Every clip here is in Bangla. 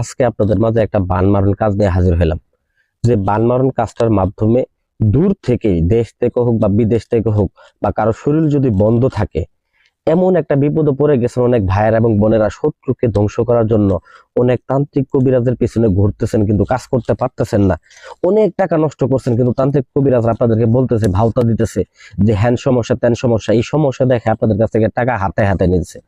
আজকে আপনাদের মাঝে একটা বান মারণ কাজ নিয়ে হাজির হলাম যে বান মারণ কাজটার মাধ্যমে দূর থেকেই, দেশ থেকে হোক বা বিদেশ থেকে হোক বা কারও শরীর যদি বন্ধ থাকে, এমন একটা বিপদে পড়ে গেছেন অনেক ভাইয়েরা এবং বোনেরা শত্রুকে ধ্বংস করার জন্য অনেক তান্ত্রিক কবিরাজের পিছনে ঘুরতেছেন কিন্তু কাজ করতে পারতেছেন না। অনেক টাকা নষ্ট করছেন কিন্তু তান্ত্রিক কবিরাজ আপনাদেরকে বলতেছে, ভাওতা দিতেছে যে হ্যান সমস্যা, ত্যান সমস্যা, এই সমস্যা দেখে আপনাদের কাছ থেকে টাকা হাতে হাতে নিচ্ছে।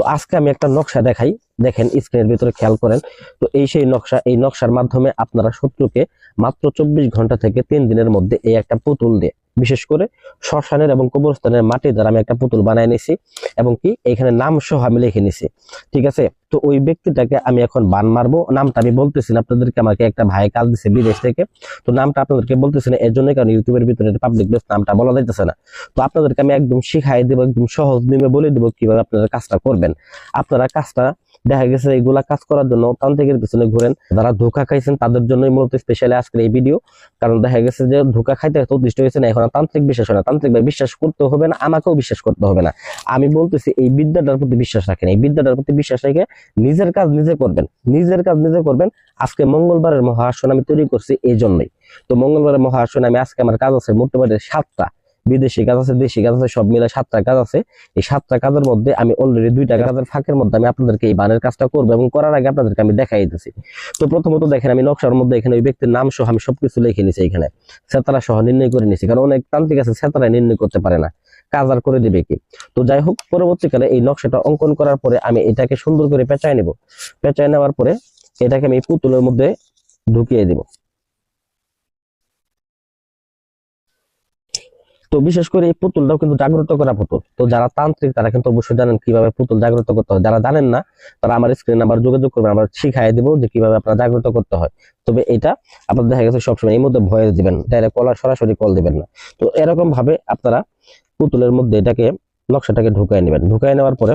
তো আজকে আমি একটা নকশা দেখাই। দেখেন স্ক্রিনের ভিতরে খেয়াল করেন। তো এই সেই নকশা, এই নকশার মাধ্যমে আপনারা শত্রুকে মাত্র চব্বিশ ঘণ্টা থেকে তিন দিনের মধ্যে এই একটা পুতুল দিয়ে, বিশেষ করে শ্মশানের এবং কবরস্থানের মাটি দ্বারা আমি একটা পুতুল বানায় নিছি এবং কি এখানে নাম সহ আমি লিখে নিছি। ঠিক আছে? তো ওই ব্যক্তিটাকে আমি এখন বান মারবো। নামটা আমি বলতেছি না, আপনাদেরকে আমাকে একটা ভাই কাজ দিছে বিদেশ থেকে। তো নামটা আপনাদেরকে বলতেছি না এর জন্যই কারণ ইউটিউবের ভিতরে পাবলিক প্লেস নামটা বলা যাইতেছে না। তো আপনাদেরকে আমি একদম শিখাই দেবো, একদম সহজ নিয়মে বলে দেবো কীভাবে আপনারা কাজটা করবেন। আপনারা কাজটা, দেখা গেছে এইগুলা কাজ করার জন্য তান্ত্রিকের পিছনে ঘুরেন। যারা ধোকা খাইছেন, তাদের জন্যই মূলত স্পেশালি আজকের এই ভিডিও কারণ দেখা গেছে যে ধোকা খাইতে উদ্দিষ্ট হয়েছে না এখন তান্ত্রিক বিশ্বাস হয় না। তান্ত্রিক ভাই বিশ্বাস করতে হবে না, আমাকেও বিশ্বাস করতে হবে না। আমি বলতেছি, এই বিদ্যাটার প্রতি বিশ্বাস রাখেন। এই বিদ্যাটার প্রতি বিশ্বাস রেখে নিজের কাজ নিজে করবেন, নিজের কাজ নিজে করবেন। আজকে মঙ্গলবারের মহাসন আমি তৈরি করছি এই জন্যই তো মঙ্গলবারের মহাসন আমি আজকে আমার কাজ আছে মোটামুটি সাতটা। বিদেশি কাজ আছে, দেশি কাজ আছে, সব মিলে সাতটা কাজ আছে। এই সাতটা কাজের মধ্যে আমি অলরেডি দুইটা কাজের ফাঁকের মধ্যে আমি আপনাদেরকে এই বানের কাজটা করব এবং করার আগে আপনাদেরকে আমি দেখাই দিতেছি। তো প্রথমত দেখেন আমি নকশার মধ্যে এখানে ওই ব্যক্তির নাম সহ আমি সবকিছু লিখে নিছি এখানে। সেতারা সহ নির্ণয় করে নিছি, কারণ অনেক তান্ত্রিক আছে সেতারা নির্ণয় করতে পারে না। কাজ আর করে দিবে কি? তো যাই হোক পরবর্তীকালে এই নকশাটা অঙ্কন করার পরে আমি এটাকে সুন্দর করে পেঁচায় নেব। পেঁচায় নেওয়ার পরে এটাকে আমি পুতুলের মধ্যে ঢুকিয়ে দিব। তো বিশেষ করে এই পুতুলটাও কিন্তু জাগ্রত করা পুতুল। তো যারা তান্ত্রিক, তারা কিন্তু অবশ্যই জানেন কীভাবে পুতুল জাগ্রত করতে হয়। যারা জানেন না, তারা আমার স্ক্রিন নাম্বার যোগাযোগ করবেন আমরা শিখাই দিব যে কীভাবে আপনারা জাগ্রত করতে হয়। তবে এটা আপনার দেখা গেছে সবসময়, এই মধ্যে ভয়েস দিবেন ডাইরেক্ট কলার সরাসরি কল দিবেন না। তো এরকম ভাবে আপনারা পুতুলের মধ্যে এটাকে নকশাটাকে ঢুকাই নেবেন। ঢুকাই নেওয়ার পরে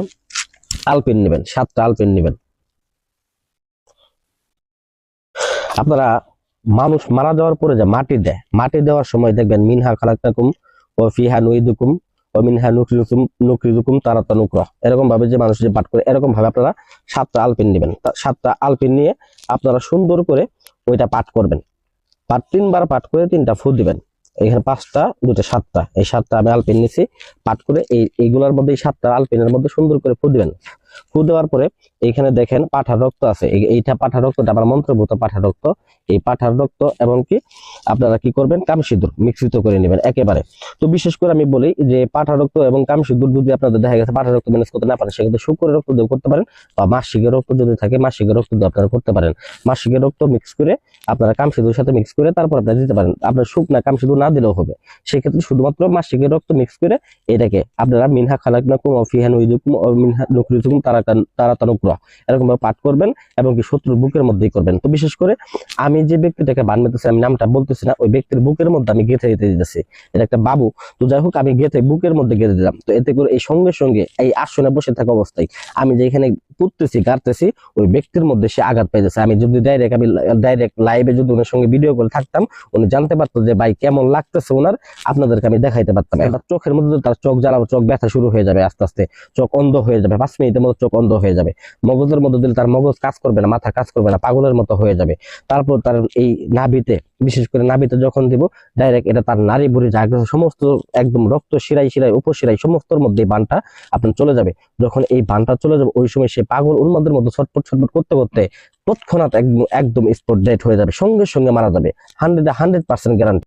আলপিন নেবেন, সাতটা আলপিন নেবেন। আপনারা মানুষ মারা যাওয়ার পরে যে মাটি দেয়, মাটি দেওয়ার সময় দেখবেন মিনহা খালাকাকুম ও ফিহা নুইদুকুম ও মিনহা নুকরিদুকুম নুকরিদুকুম তারাতা নুকরা। এরকম ভাবে যে মানুষ যে পাঠ করে এরকম ভাবে আপনারা সাতটা আলপিন নেবেন। সাতটা আলপিন নিয়ে আপনারা সুন্দর করে ওইটা পাঠ করবেন। পাঠ তিনবার পাঠ করে তিনটা ফু দিবেন। এখানে পাঁচটা দুটা সাতটা। এই সাতটা আমি আলপিন নিছি। পাট করে এই, এইগুলোর মধ্যে, এই সাতটা আলপিনের মধ্যে সুন্দর করে ফুটবেন ফু দেওয়ার পরে এইখানে দেখেন পাঠার রক্ত আছে। এইটা পাঠার রক্তটা আমার মন্ত্রভূত পাঠার রক্ত। এই পাঠার রক্ত এবং কি আপনারা কি করবেন? কামসিঁদুর মিশ্রিত করে নেবেন একেবারে। তো বিশেষ করে আমি বলি যে পাঠার রক্ত এবং কামসিঁদুর যদি আপনাদের দেখা গেছে, পাঠার রক্ত ম্যানেজ করতে না পারেন, সেক্ষেত্রে শুক্রের রক্ত দিয়ে করতে পারেন বা মাসিকের রক্ত যদি থাকে, মাসিকের রক্ত দিয়ে আপনারা করতে পারেন। মাসিকের রক্ত মিক্স করে আপনারা কামসিঁদুর সাথে মিক্স করে তারপর আপনারা দিতে পারেন। আপনার শুকনা কামসিঁদুর না দিলেও হবে। সেক্ষেত্রে শুধুমাত্র মাসিকের রক্ত মিক্স করে এটাকে আপনারা মিনহা খালাকনাকুম অফিহান উইদুকুম ও মিনহা নুকরিতুকুম তারাকান তারাতানুকুরা এরকম ভাবে পাঠ করবেন এবং কি শত্রুর বুকের মধ্যেই করবেন। তো বিশেষ করে আমি যে ব্যক্তিটাকে বানমেতেছি আমি নামটা বলতেছি না, ওই ব্যক্তির বুকের মধ্যে আমি গেঁথে দিতে দিতেছি। এটা একটা বাবু। তো যাই হোক, আমি গেঁথে বুকের মধ্যে গেঁথে দিলাম। তো এতে করে এই সঙ্গে সঙ্গে এই আসনে বসে থাকা অবস্থায় আমি যেখানে পুততেছি, গাড়তেছি, ওই ব্যক্তির মধ্যে সে আঘাত পাইতেছে। আমি যদি ডাইরেক্ট আমি ডাইরেক্ট লাইভে যদি ওনার সঙ্গে ভিডিও করে থাকতাম, উনি জানতে পারতো যে, ভাই, কেমন লাগতেছে ওনার? আপনাদেরকে আমি দেখাইতে পারতাম। এবার চোখের মধ্যে তার চোখ জ্বালাবো চোখ ব্যথা শুরু হয়ে যাবে আস্তে আস্তে। চোখ অন্ধ হয়ে যাবে। পাঁচ মিনিটের মধ্যে চোখ অন্ধ হয়ে যাবে। মগজের মধ্যে দিলে তার মগজ কাজ করবে না, মাথা কাজ করবে না, পাগলের মতো হয়ে যাবে। তারপর তার এই নাভিতে, বিশেষ করে নাভিতে যখন দিব ডাইরেক্ট এটা তার নারী বুড়ি জাগ্রত সমস্ত একদম রক্ত শিরাই শিরাই উপশিরাই সমস্তর মধ্যে বানটা আপনার চলে যাবে। যখন এই বানটা চলে যাবে, ওই সময় সে পাগল উন্মাদের মধ্যে ছটপট ছটপট করতে করতে তৎক্ষণাৎ একদম একদম স্পট ডেট হয়ে যাবে, সঙ্গে সঙ্গে মারা যাবে। Hundred hundred percent guarantee